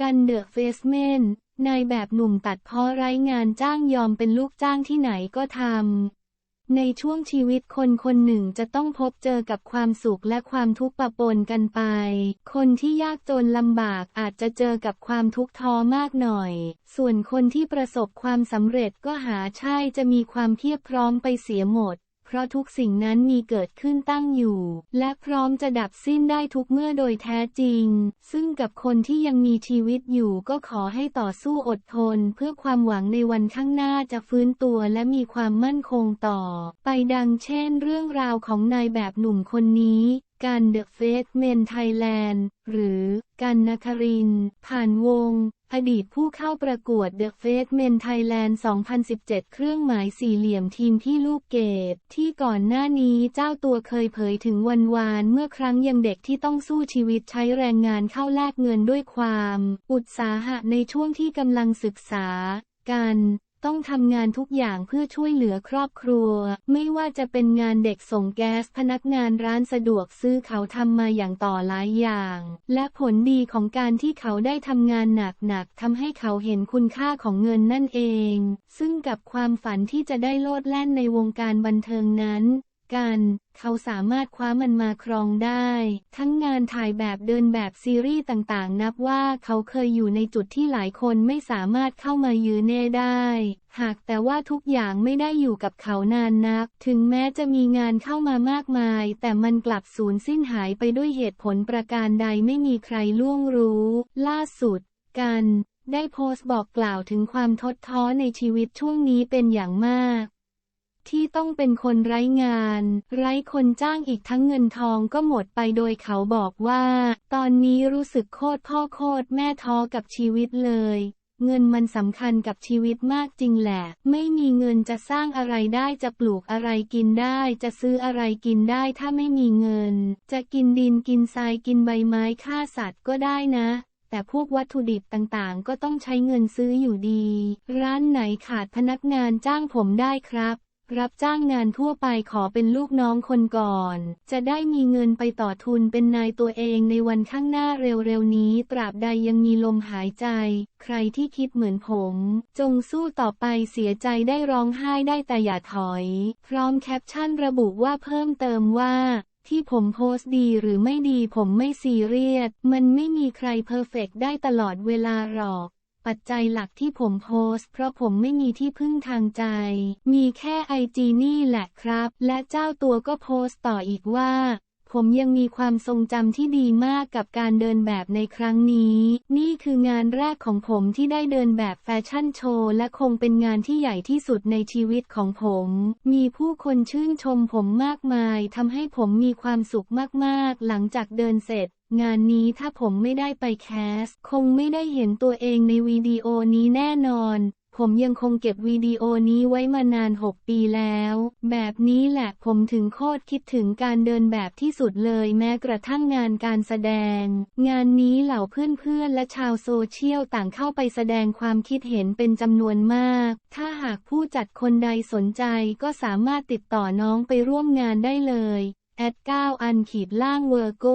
กันเดอะเฟสเมนนายแบบหนุ่มตัดเพ้อไร้งานจ้างยอมเป็นลูกจ้างที่ไหนก็ทำ ในช่วงชีวิตคนคนหนึ่งจะต้องพบเจอกับความสุขและความทุกข์ปะปนกันไป คนที่ยากจนลำบากอาจจะเจอกับความทุกข์ท้อมากหน่อย ส่วนคนที่ประสบความสำเร็จก็หาใช่จะมีความเพียบพร้อมไปเสียหมด เพราะทุกสิ่งนั้นมีเกิดขึ้นตั้งอยู่ และพร้อมจะดับสิ้นได้ทุกเมื่อโดยแท้จริง ซึ่งกับคนที่ยังมีชีวิตอยู่ก็ขอให้ต่อสู้อดทน เพื่อความหวังในวันข้างหน้าจะฟื้นตัวและมีความมั่นคงต่อ ไปดังเช่น เรื่องราวของนายแบบหนุ่มคนนี้ การเดอะเฟสเมนไทยแลนด์ หรือกันนคริน ผ่านวง อดีตผู้เข้าประกวด The Face Men Thailand 2017 เครื่องหมายสี่เหลี่ยมทีมที่ลูกเกดที่ก่อนหน้านี้เจ้าตัวเคยเผยถึงวันวานเมื่อครั้งยังเด็กที่ต้องสู้ชีวิตใช้แรงงานเข้าแลกเงินด้วยความ อุตสาหะในช่วงที่กำลังศึกษากัน ต้องทำงานทุกอย่างเพื่อช่วยเหลือครอบครัว ไม่ว่าจะเป็นงานเด็กส่งแก๊สพนักงานร้านสะดวกซื้อเขาทำมาอย่างต่อหลายอย่าง และผลดีของการที่เขาได้ทำงานหนักๆทำให้เขาเห็นคุณค่าของเงินนั่นเอง ซึ่งกับความฝันที่จะได้โลดแล่นในวงการบันเทิงนั้น กัน เขาสามารถคว้ามันมาครองได้ ทั้งงานถ่ายแบบเดินแบบซีรีส์ต่างๆ นับว่าเขาเคยอยู่ในจุดที่หลายคนไม่สามารถเข้ามายืนเน่ได้ หากแต่ว่าทุกอย่างไม่ได้อยู่กับเขานานนัก ถึงแม้จะมีงานเข้ามามากมาย แต่มันกลับสูญสิ้นหายไปด้วยเหตุผลประการใดไม่มีใครล่วงรู้ ล่าสุด กันได้โพสต์บอกกล่าวถึงความทดท้อในชีวิตช่วงนี้เป็นอย่างมาก ที่ต้องเป็นคนไร้งาน ไร้คนจ้างอีกทั้งเงินทองก็หมดไปโดยเขาบอกว่า ตอนนี้รู้สึกโคตรพ่อโคตรแม่ท้อกับชีวิตเลย เงินมันสำคัญกับชีวิตมากจริงแหละ ไม่มีเงินจะสร้างอะไรได้จะปลูกอะไรกินได้ จะซื้ออะไรกินได้ถ้าไม่มีเงิน จะกินดินกินทรายกินใบไม้ฆ่าสัตว์ก็ได้นะแต่พวกวัตถุดิบต่างๆ ก็ต้องใช้เงินซื้ออยู่ดี ร้านไหนขาดพนักงานจ้างผมได้ครับ รับจ้างงานทั่วไปขอเป็นลูกน้องคนก่อน จะได้มีเงินไปต่อทุนเป็นนายตัวเองในวันข้างหน้าเร็วๆนี้ ตราบใดยังมีลมหายใจ ใครที่คิดเหมือนผม จงสู้ต่อไปเสียใจได้ร้องไห้ได้แต่อย่าถอย พร้อมแคปชั่นระบุว่าเพิ่มเติมว่าที่ผมโพสต์ดีหรือไม่ดีผมไม่ซีเรียส มันไม่มีใครเพอร์เฟกต์ได้ตลอดเวลาหรอก ปัจจัยหลักที่ผมโพสต์เพราะผมไม่มีที่พึ่งทางใจ มีแค่ไอจีนี่แหละครับ และเจ้าตัวก็โพสต์ต่ออีกว่า ผมยังมีความทรงจำที่ดีมากกับการเดินแบบในครั้งนี้ นี่คืองานแรกของผมที่ได้เดินแบบแฟชั่นโชว์และคงเป็นงานที่ใหญ่ที่สุดในชีวิตของผม มีผู้คนชื่นชมผมมากมายทำให้ผมมีความสุขมากๆ หลังจากเดินเสร็จ งานนี้ถ้าผมไม่ได้ไปแคส คงไม่ได้เห็นตัวเองในวิดีโอนี้แน่นอน ผมยังคงเก็บวิดีโอนี้ไว้มานาน 6 ปีแล้ว แบบนี้แหละผมถึงโคตรคิดถึงการเดินแบบที่สุดเลยแม้กระทั่งงานการแสดง งานนี้เหล่าเพื่อนๆ และชาวโซเชียลต่างเข้าไปแสดงความคิดเห็นเป็นจำนวนมาก ถ้าหากผู้จัดคนใดสนใจก็สามารถติดต่อน้องไปร่วมงานได้เลยแอด9อันขีดล่างเวอร์โก